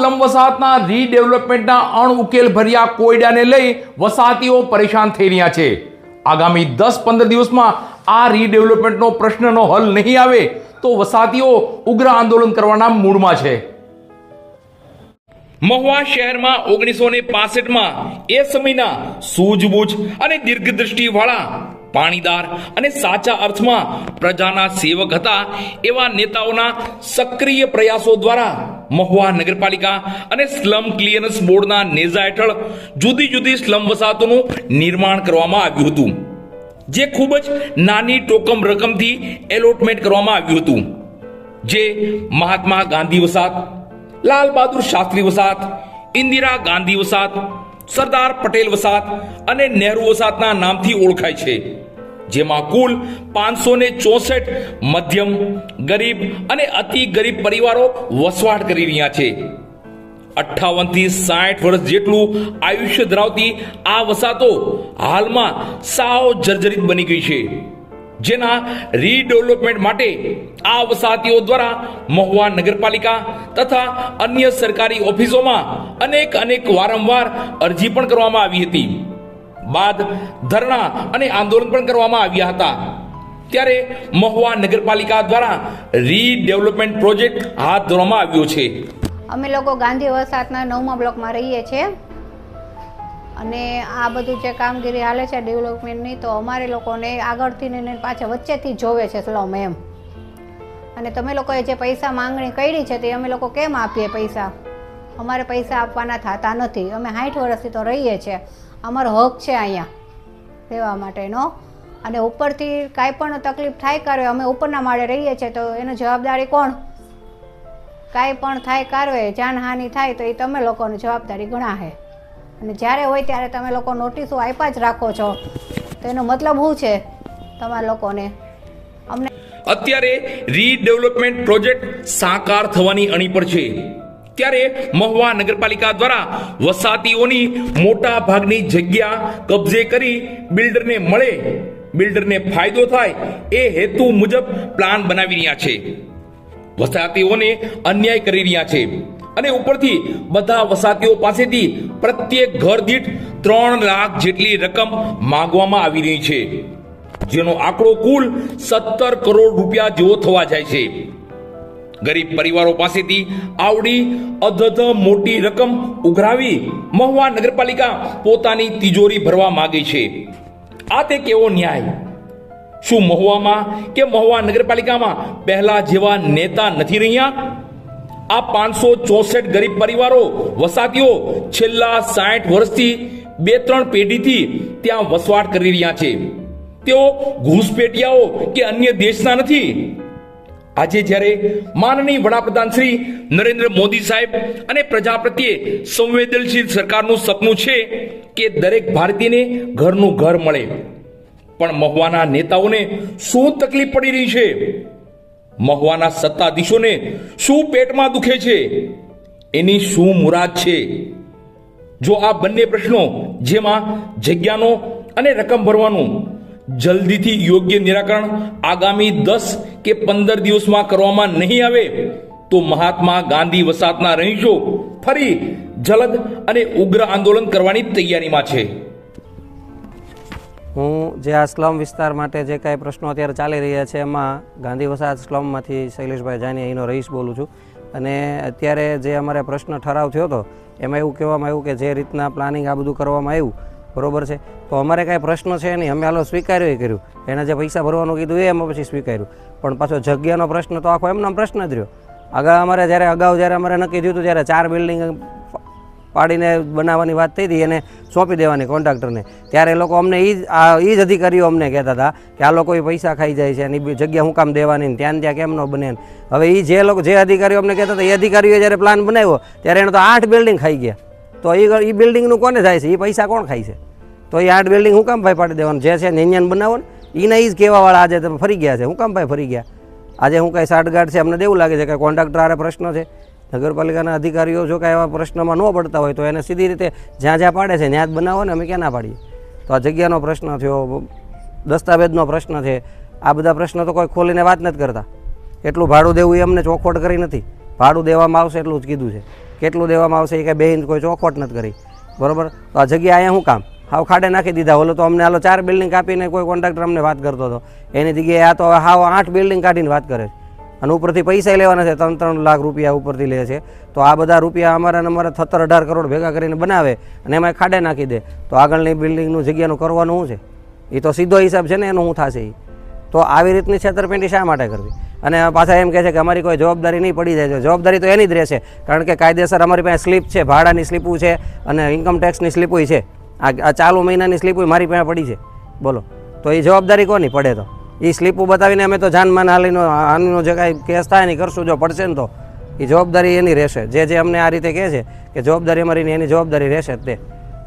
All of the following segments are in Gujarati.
સ્લમ વસાહતના રીડેવલપમેન્ટના અણઉકેલ ભર્યા કોયડાને લઈ વસાહતીઓ પરેશાન થઈ રહ્યા છે. આગામી દસ પંદર દિવસમાં આ રીડેવલપમેન્ટનો પ્રશ્નનો હલ નહીં આવે તો વસાહતીઓ ઉગ્ર આંદોલન કરવાના મૂડમાં છે. મહુવા શહેરમાં ઓગણીસો ને પાસઠમાં એ સમયના સૂઝબૂઝ અને દીર્ઘદ્રષ્ટિવાળા પાણીદાર અને સાચા અર્થમાં પ્રજાના સેવક હતા એવા નેતાઓના સક્રિય પ્રયાસો દ્વારા મહુવા નગરપાલિકા અને સ્લમ ક્લિયરન્સ બોર્ડના નેઝા હેઠળ જુદી જુદી સ્લમ વસાહતોનું નિર્માણ કરવામાં આવ્યું હતું, જે ખૂબ જ નાની ટોકમ રકમથી એલોટમેન્ટ કરવામાં આવ્યું હતું, જે મહાત્મા ગાંધી વસાહત, લાલ બહાદુર શાસ્ત્રી વસાહત, ઇન્દિરા ગાંધી વસાહત, સરદાર પટેલ વસાહત અને નહેરુ વસાહતના નામથી ઓળખાય છે. જેમાં કુલ પાંચસો ને ચોસઠ મધ્યમ, ગરીબ અને અતિ ગરીબ પરિવારો વસવાટ કરી રહ્યા છે. અઠ્ઠાવનથી સાઠ વર્ષ જેટલું આયુષ્ય ધરાવતી આ વસાતો હાલમાં સાવ જર્જરિત બની ગઈ છે. જેના રીડેવલપમેન્ટ માટે આ વસાહતીઓ દ્વારા મહુવા નગરપાલિકા તથા અન્ય સરકારી ઓફિસોમાં અનેક અનેક વારંવાર અરજી પણ કરવામાં આવી હતી. બાદ ધરણા અને આંદોલન પણ કરવામાં આવ્યા હતા. ત્યારે મહુવા નગરપાલિકા દ્વારા રીડેવલપમેન્ટ પ્રોજેક્ટ હાથ ધરવામાં આવ્યો છે. અમે લોકો ગાંધી વસાતના નવમા બ્લોકમાં રહીએ છીએ. અને આ બધું જે કામગીરી હાલે છે ડેવલપમેન્ટની તો અમારે લોકોને આગળથી ને પાછળ વચ્ચેથી જોવે છે સ્લમ એમ. અને તમે લોકોએ જે પૈસા માંગણી કરી છે તે અમે લોકો કેમ આપીએ પૈસા? અમારે પૈસા આપવાના થતા નથી. અમે સાઠ વર્ષથી તો રહીએ છીએ. અમારો હક છે અહીંયા રહેવા માટેનો. અને ઉપરથી કાંઈ પણ તકલીફ થાય કરે અમે ઉપરના માળે રહીએ છીએ, તો એનો જવાબદારી કોણ? કાંઈ પણ થાય કારવે જાનહાનિ થાય તો એ તમે લોકોની જવાબદારી ગણાશે. અને જ્યારે હોય ત્યારે તમે લોકો નોટિસો આપ્યા જ રાખો છો. તો એનો મતલબ શું છે? તમારા લોકોને અમને અત્યારે રીડેવલપમેન્ટ પ્રોજેક્ટ સાકાર થવાની અણી પર છે. ત્યારે મહુવા નગરપાલિકા દ્વારા વસાતીઓની મોટા ભાગની જગ્યા કબજે કરી બિલ્ડરને મળે, બિલ્ડરને ફાયદો થાય એ હેતુ મુજબ પ્લાન બનાવી રહ્યા છે. વસાતીઓને અન્યાય કરી રહ્યા છે અને ઉપરથી બધા વસાતીઓ પાસેથી પ્રત્યેક ઘર દીઠ ત્રણ લાખ જેટલી રકમ માંગવામાં આવી રહી છે. જેનો આંકડો કુલ સત્તર કરોડ રૂપિયા જેવો થવા જાય છે. ગરીબ પરિવારો પાસેથી આવડી અધધ મોટી રકમ ઉઘરાવી મહુવા નગરપાલિકા પોતાની તિજોરી ભરવા માંગે છે. આ તે કેવો ન્યાય? શું મહુવામાં કે મહુવા નગરપાલિકામાં પહેલા જેવા નેતા નથી રહ્યા? આ પાંચસો ચોસઠ ગરીબ પરિવારો વસાતીઓ છેલ્લા સાઠ વર્ષથી બે ત્રણ પેઢીથી ત્યાં વસવાટ કરી રહ્યા છે. તેઓ ઘૂસપેટિયાઓ કે અન્ય દેશના નથી. આજે જ્યારે માનનીય વડાપ્રધાન શ્રી નરેન્દ્ર મોદી સાહેબ અને પ્રજા પ્રત્યે સંવેદનશીલ સરકારનું સપનું છે કે દરેક ભારતીયને ઘરનું ઘર મળે. પણ મહુવાના નેતાઓને શું તકલીફ પડી રહી છે? મહુવાના સત્તાધીશોને શું પેટમાં દુખે છે? એની શું મુરાદ છે? જો આ બંને પ્રશ્નો જેમાં જગ્યાનો અને રકમ ભરવાનું જલ્દીથી યોગ્ય નિરાકરણ આગામી દસ કે પંદર દિવસમાં કરવામાં નહીં આવે તો મહાત્મા ગાંધી વસાતના રહીશો ફરી જલદ અને ઉગ્ર આંદોલન કરવાની તૈયારીમાં છે. હું જે આ સ્લમ વિસ્તાર માટે જે કાંઈ પ્રશ્નો અત્યારે ચાલી રહ્યા છે, એમાં ગાંધી વસાત સ્લમમાંથી શૈલેષભાઈ જાની અહીંનો રહીશ બોલું છું. અને અત્યારે જે અમારે પ્રશ્ન ઠરાવ થયો હતો, એમાં એવું કહેવામાં આવ્યું કે જે રીતના પ્લાનિંગ આ બધું કરવામાં આવ્યું બરોબર છે? તો અમારે કાંઈ પ્રશ્ન છે નહીં. અમે હાલો સ્વીકાર્યું કર્યું. એના જે પૈસા ભરવાનું કીધું એ અમે પછી સ્વીકાર્યું. પણ પાછો જગ્યાનો પ્રશ્ન તો આખો એમનો પ્રશ્ન જ રહ્યો. અગાઉ અમારે જ્યારે અગાઉ જ્યારે અમારે નક્કી થયું હતું ત્યારે ચાર બિલ્ડિંગ પાડીને બનાવવાની વાત થઈ હતી, એને સોંપી દેવાની કોન્ટ્રાક્ટરને. ત્યારે એ લોકો અમને એ જ એ જ અધિકારીઓ અમને કહેતા હતા કે આ લોકો પૈસા ખાઈ જાય છે અને જગ્યા હું કામ દેવાની ત્યાં ત્યાં કેમ ન બને. હવે એ જે લોકો જે અધિકારીઓ અમને કહેતા હતા, એ અધિકારીઓએ જ્યારે પ્લાન બનાવ્યો, ત્યારે એને તો આઠ બિલ્ડિંગ ખાઈ ગયા. તો એ એ બિલ્ડિંગનું કોને થાય છે? એ પૈસા કોણ ખાય છે? તો એ આઠ બિલ્ડિંગ હું કામ ભાઈ પાડી દેવાનું? જે છે ને બનાવો ને એને એ જ કહેવાવાળા આજે તમે ફરી ગયા છે. હું કામ ભાઈ ફરી ગયા? આજે હું કાંઈ સાઠગાંઠ છે? અમને દેવું લાગે છે કે કોન્ટ્રાક્ટર આરે પ્રશ્ન છે. નગરપાલિકાના અધિકારીઓ જો કાંઈ એવા પ્રશ્નમાં ન પડતા હોય તો એને સીધી રીતે જ્યાં જ્યાં પાડે છે ત્યાં જ બનાવો ને અમે ક્યાં ના પાડીએ? તો આ જગ્યાનો પ્રશ્ન થયો, દસ્તાવેજનો પ્રશ્ન છે. આ બધા પ્રશ્નો તો કોઈ ખોલીને વાત નથી કરતા. એટલું ભાડું દેવું એ અમને ચોખવટ કરી નથી. ભાડું દેવામાં આવશે એટલું જ કીધું છે. કેટલું દેવામાં આવશે એ કાંઈ બે ઇંચ કોઈ ચોખવટ નથી કરી. બરોબર? તો આ જગ્યા અહીંયા શું કામ? હાવ ખાડે નાખી દીધા. ઓલો તો અમને હાલો ચાર બિલ્ડિંગ કાપીને કોઈ કોન્ટ્રાક્ટર અમને વાત કરતો હતો. એની જગ્યાએ આ તો હવે આઠ બિલ્ડિંગ કાઢીને વાત કરે છે. અને ઉપરથી પૈસા લેવાના છે, ત્રણ ત્રણ લાખ રૂપિયા ઉપરથી લે છે. તો આ બધા રૂપિયા અમારા ને અમારા સત્તર અઢાર કરોડ ભેગા કરીને બનાવે અને એમાં ખાડે નાખી દે. તો આગળની બિલ્ડિંગનું જગ્યાનું કરવાનું શું છે? એ તો સીધો હિસાબ છે ને એનું શું થશે તો આવી રીતની છેતરપિંડી શા માટે કરવી? અને પાછા એમ કહે છે કે અમારી કોઈ જવાબદારી નહીં પડી જાય. જવાબદારી તો એની જ રહેશે. કારણ કે કાયદેસર અમારી પાસે સ્લીપ છે, ભાડાની સ્લીપું છે અને ઇન્કમટેક્સની ટેક્સની સ્લીપો છે. આ ચાલુ મહિનાની સ્લીપો મારી પાસે પડી છે. બોલો. તો એ જવાબદારી કોની પડે તો? એ સ્લીપું બતાવીને અમે તો જાનમાન હાલીનો હાનિનો જે કાંઈ કેસ થાય ને કરશું જો પડશે ને તો. એ જવાબદારી એની રહેશે. જે જે અમને આ રીતે કહે છે કે જવાબદારી અમારીની એની જવાબદારી રહેશે તે.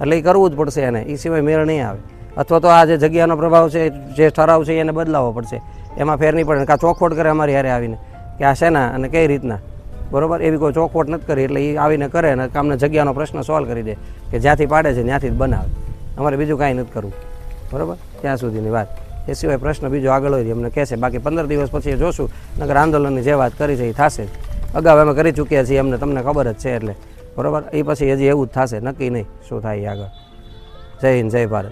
એટલે એ કરવું જ પડશે એને. એ સિવાય મેળ નહીં આવે. અથવા તો આ જે જગ્યાનો પ્રભાવ છે, જે ઠરાવ છે એને બદલાવવો પડશે. એમાં ફેર નહીં પડે. કાં ચોખવટ કરે અમારી હારે આવીને. કે આ શેના અને કઈ રીતના? બરોબર? એવી કોઈ ચોખવટ નથી કરી. એટલે એ આવીને કરે અને કામને જગ્યાનો પ્રશ્ન સોલ્વ કરી દે. કે જ્યાંથી પાડે છે ત્યાંથી જ બનાવે. અમારે બીજું કાંઈ નથી કરવું. બરોબર? ત્યાં સુધીની વાત. એ સિવાય પ્રશ્ન બીજો આગળ હોય એમને કહેશે. બાકી પંદર દિવસ પછી એ જોશું. નગર આંદોલનની જે વાત કરી છે એ થશે અગાઉ અમે કરી ચૂક્યા છીએ અમને તમને ખબર જ છે એટલે. બરોબર? એ પછી હજી એવું જ થશે. નક્કી નહીં. શું થાય આગળ? જય હિન્દ, જય ભારત.